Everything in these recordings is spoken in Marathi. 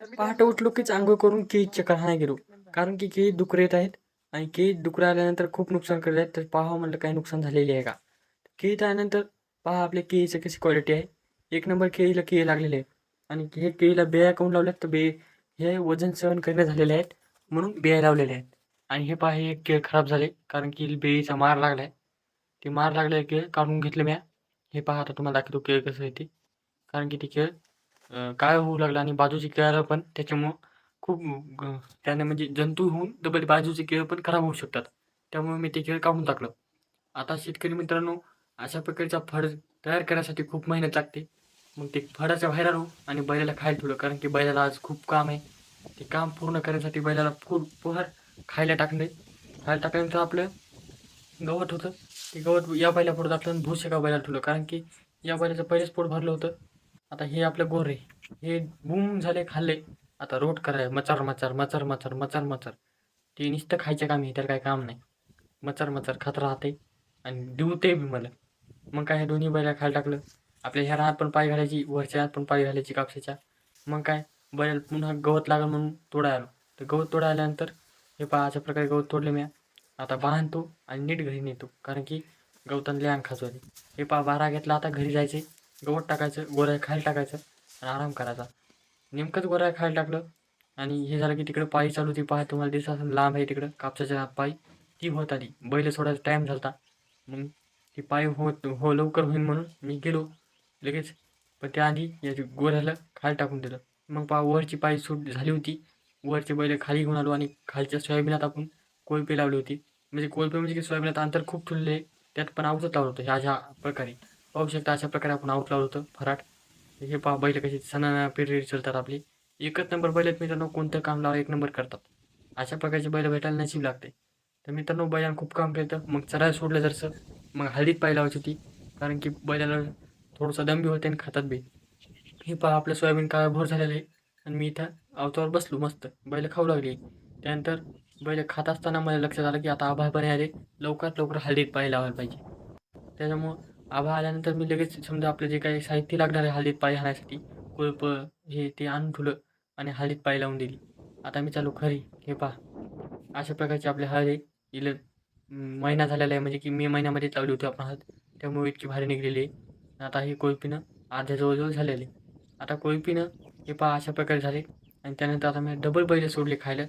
पहाटे उठलो कीच आंघोळ करून केळी चक्कर गेलो. कारण की केळी डुकर येत आहेत आणि केळी डुकर आल्यानंतर खूप नुकसान करत आहेत. तर पाहावं हो म्हटलं काही नुकसान झालेले आहे का? केळी आल्यानंतर पहा आपल्या केळीचं कशी क्वालिटी आहे. एक नंबर केळीला केळी लागलेले आहे आणि हे केळीला बिया काऊन लावल्यात? तर बे हे वजन सहन करणे झालेले आहेत. म्हणून बिया लावलेले आहेत. आणि हे पहा हे केळ खराब झाले. कारण की बेळीचा मार लागला आहे ते मार लागले केळ काढून घेतले म्या. हे पहा आता तुम्हाला दाखवतो केळ कसं आहे ते. कारण की ते केळ काय होऊ लागलं आणि बाजूची केळं पण त्याच्यामुळं खूप ग- त्याने म्हणजे जंतू होऊन डबल बाजूचे केळं पण खराब होऊ शकतात. त्यामुळे मी ते केळं काढून टाकलं. आता शेतकरी मित्रांनो अशा प्रकारचा फळ तयार करण्यासाठी खूप मेहनत लागते. मग ते फळाच्या बाहेर आलो आणि बैलाला खायला ठेवलं. कारण की बैलाला आज खूप काम आहे. ते काम पूर्ण करण्यासाठी बैलाला खूप पुहार खायला टाकले. खायला टाकल्यानंतर आपलं गवत होतं. ते गवत या बैलापुढं टाकलं आणि भूस एका बैलाला ठेवलं. कारण की या बैलाचं पहिलेच पोट भरलं होतं. आता हे आपलं गोरे हे बूम झाले खाल्ले. आता रोट कराय मचार मचार मचार मचार मचार मचार. ते नुसतं खायच्या कामी त्याला काही काम नाही. मचार मचार खात राहते आणि देऊ ते बी मला. मग काय हे दोन्ही बैला खायला टाकलं? आपल्या ह्या रानात पण पाय घालायची वरच्या रानात पण पाय घालायची कापसाच्या. मग काय? बैल पुन्हा गवत लागलं म्हणून तोडायला आलो. तर गवत तोडा आल्यानंतर हे पा अशा प्रकारे गवत तोडले मी आता बांधतो आणि नीट घरी नेतो. कारण की गवतान अंग खाजवली हे पा बारा घेतला आता घरी जायचे. गवत टाकायचं गोऱ्या खायला टाकायचं आणि आराम करायचा. नेमकंच गोऱ्या खायला टाकलं आणि हे झालं की तिकडं पायी चालू ती पाय तुम्हाला दिसत असेल लांब आहे तिकडं कापसाच्या पायी. ती होत आली. बैल सोडायचा टाईम झाला मग ती पाय होत हो लवकर होईल म्हणून मी गेलो. लगेच पण त्याआधी या गोऱ्याला खाली टाकून दिलं. मग पा वरची पायी सूट झाली होती. वरचे बैल खाली घेऊन आलो आणि खालच्या सोयाबीनात आपण कोळपे लावली होती. म्हणजे कोळपे म्हणजे की सोयाबीनात अंतर खूप ठुलले त्यात पण औषध लावलं होतं ह्या ह्या प्रकारे. पाहू शकता अशा प्रकारे आपण आउट लावलं होतं फराट. हे पहा बैल कशी सणा पेरडी चालतात आपली. एकच नंबर बैल आहेत मित्रांनो कोणतं काम लावा एक नंबर करतात. अशा प्रकारचे बैल भेटायला नशीब लागते. तर मित्रांनो बैलानं खूप काम केलं मग चरायला सोडलं जरसं. मग हळदीत पाय लावायची होती. कारण की बैलाला थोडंसं दम बी होते आणि खातात बी. हे पहा आपलं सोयाबीन काळा भोर झालेलं आहे. आणि मी इथं अवतावर बसलो मस्त. बैल खाऊ लागली. त्यानंतर बैल खात असताना मला लक्षात आलं की आता आभाळ बरे आले. लवकरात लवकर हळदीत पाय लावायला पाहिजे. त्याच्यामुळं आभाळ आल्यानंतर मी लगेच समजा आपलं जे काही साहित्य लागणार आहे हळदीत पाय हाण्यासाठी कोळपं हे ते आणून ठेवलं आणि हळदीत पाय लावून दिली. आता मी चालू खरी हे पहा. अशा प्रकारची आपली आहे इल महिना झालेला आहे. म्हणजे की मे महिन्यामध्ये लावली होती आपण हळद. त्यामुळे इतकी भारी निघलेली आहे. आता हे कोळपीनं अर्ध्या जवळजवळ झालेले आता कोळपीनं हे पहा अशा प्रकारे झाले. आणि त्यानंतर आता मी डबल बैल सोडले खायला.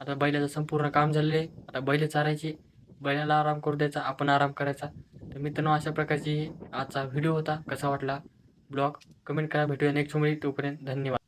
आता बैलाचं संपूर्ण काम झालेलं आहे. आता बैल चारायचे बैलाला आराम करू द्यायचा आपण आराम करायचा. तर मित्रांनो अशा प्रकारची आजचा व्हिडिओ होता. कसा वाटला? ब्लॉग कमेंट करा. भेटूया नेक्स्ट वेळी तोपर्यंत धन्यवाद.